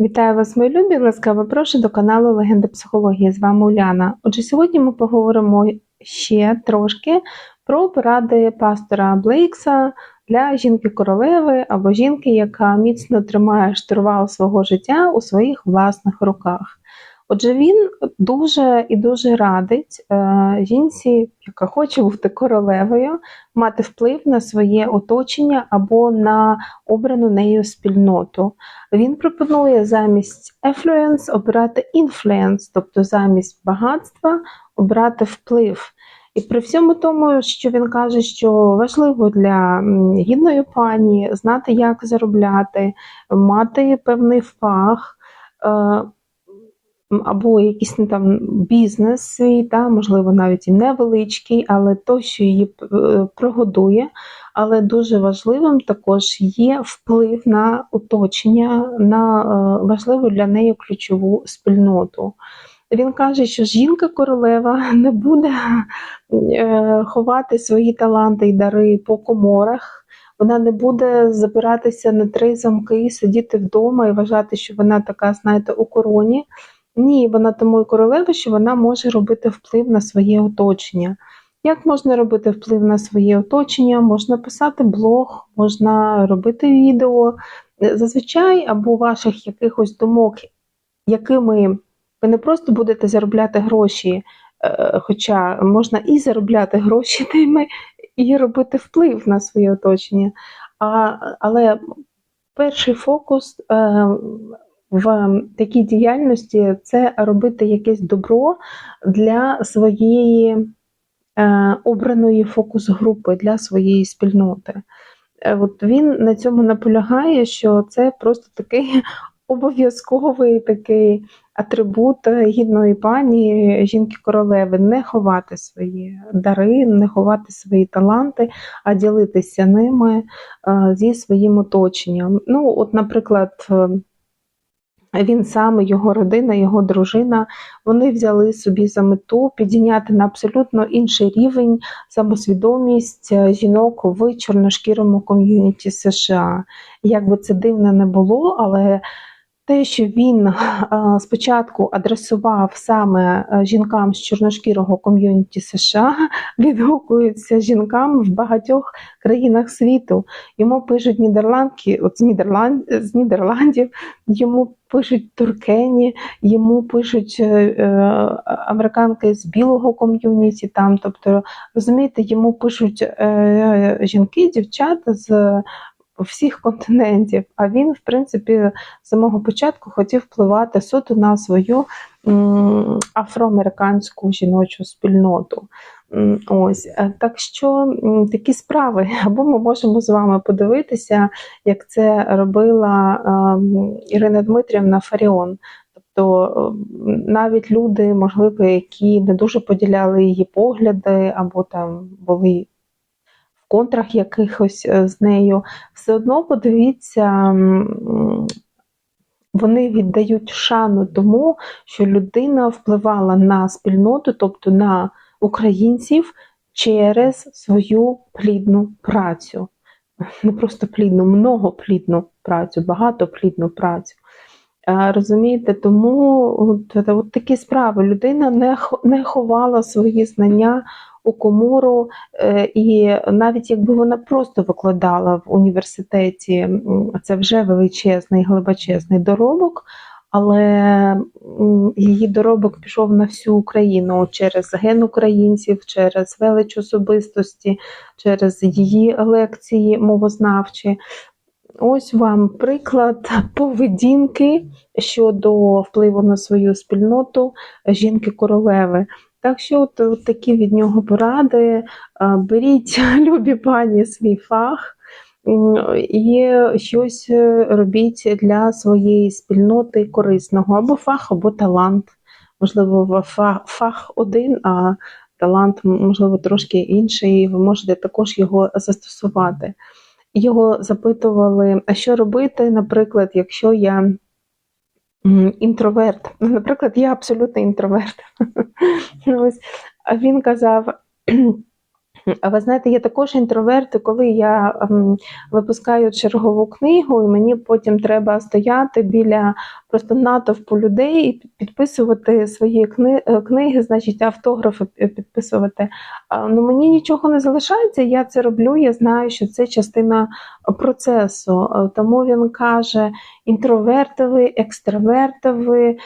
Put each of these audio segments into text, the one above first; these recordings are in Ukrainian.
Вітаю вас, мої любі! Ласкаво прошу до каналу Легенда психології. З вами Уляна. Отже, сьогодні ми поговоримо ще трошки про поради пастора Блейкса для жінки-королеви або жінки, яка міцно тримає штурвал свого життя у своїх власних руках. Отже, він дуже і дуже радить е, жінці, яка хоче бути королевою, мати вплив на своє оточення або на обрану нею спільноту. Він пропонує замість affluence обирати influence, тобто замість багатства обрати вплив. І при всьому тому, що він каже, що важливо для гідної пані знати, як заробляти, мати певний фах. Або якийсь ну, там бізнес свій, та, можливо, навіть і невеличкий, але то, що її е, прогодує. Але дуже важливим також є вплив на оточення, на е, важливу для неї ключову спільноту. Він каже, що жінка-королева не буде е, ховати свої таланти і дари по коморах. Вона не буде забиратися на три замки, сидіти вдома і вважати, що вона така, знаєте, у короні. Ні, вона тому і королева, що вона може робити вплив на своє оточення. Як можна робити вплив на своє оточення? Можна писати блог, можна робити відео. Зазвичай, або ваших якихось думок, якими ви не просто будете заробляти гроші, е, хоча можна і заробляти гроші тими, і робити вплив на своє оточення. А, Але перший фокус е, в такій діяльності це робити якесь добро для своєї е, обраної фокус-групи, для своєї спільноти. Е, от Він на цьому наполягає, що це просто такий обов'язковий такий атрибут гідної пані, жінки-королеви, не ховати свої дари, не ховати свої таланти, а ділитися ними е, зі своїм оточенням. Ну, от, наприклад, він сам, його родина, його дружина, вони взяли собі за мету підійняти на абсолютно інший рівень самосвідомість е, жінок в чорношкірому ком'юніті США. Як би це дивно не було, але те, що він спочатку адресував саме е, жінкам з чорношкірого ком'юніті США, відгукуються жінкам в багатьох країнах світу. Йому пишуть Нідерландки, от з Нідерланд, з Нідерландів, йому пишуть туркені, йому пишуть е, е, американки з білого ком'юніті. Там, тобто, розумієте, йому пишуть жінки, дівчата з всіх континентів. А він, в принципі, з самого початку хотів впливати суто на свою афроамериканську жіночу спільноту. Ось е, так що такі справи, або ми можемо з вами подивитися, як це робила Ірина Дмитрівна Фаріон. Тобто навіть люди, можливо, які не дуже поділяли її погляди, або там були контрах якихось е, з нею, все одно подивіться, вони віддають шану тому, що людина впливала на спільноту, тобто на українців через свою плідну працю. Не просто плідну, многоплідну працю, багатоплідну працю. Розумієте, тому от, от такі справи людина не ховала свої знання у комору, е, і навіть якби вона просто викладала в університеті, це вже величезний, глибочезний доробок. Але її доробок пішов на всю Україну через ген українців, через велич особистості, через її лекції мовознавчі. Ось вам приклад поведінки щодо впливу на свою спільноту жінки-королеви. Так що от, от такі від нього поради. Беріть, любі пані, свій фах і щось е, робіть для своєї спільноти корисного, або фах, або талант. Можливо, фах, один, а талант, можливо, трошки інший, ви можете також його застосувати. Його запитували, а що робити, наприклад, якщо я інтроверт. Наприклад, я абсолютно інтроверт. Ось. А він казав: А ви знаєте, є також інтроверти, коли я ем, випускаю чергову книгу, і мені потім треба стояти біля просто натовпу людей і підписувати свої кни- е, книги, значить, автографи підписувати. Ну, мені нічого не залишається, я це роблю, я знаю, що це частина процесу. Е, Тому він каже: інтроверти ви, екстраверти ви, е,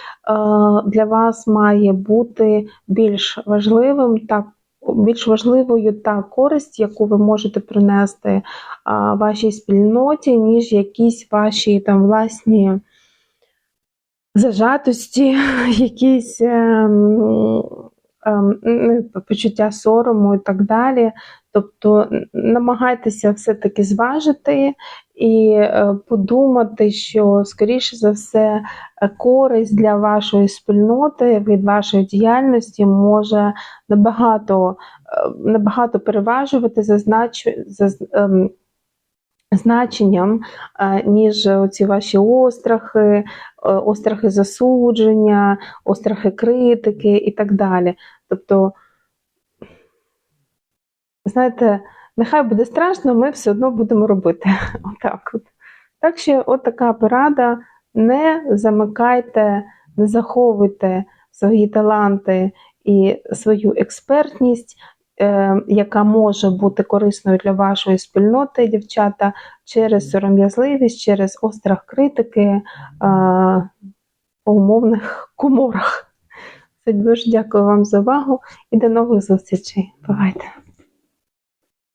для вас має бути більш важливим та більш важливою та користь, яку ви можете принести вашій спільноті, ніж якісь ваші там власні зажатості, якісь ем, ем, почуття сорому і так далі. Тобто намагайтеся все-таки зважити і е, подумати, що, скоріше за все, е, користь для вашої спільноти від вашої діяльності може набагато, е, набагато переважувати за, ем, значенням, ніж ці ваші острахи, острахи засудження, острахи критики і так далі. Тобто, знаєте, нехай буде страшно, ми все одно будемо робити. Отак от. Так що, от така порада: не замикайте, не заховуйте свої таланти і свою експертність, е, яка може бути корисною для вашої спільноти, дівчата, через сором'язливість, через острах критики е, по умовних коморах. Це дуже дякую вам за увагу і до нових зустрічей. Бувайте!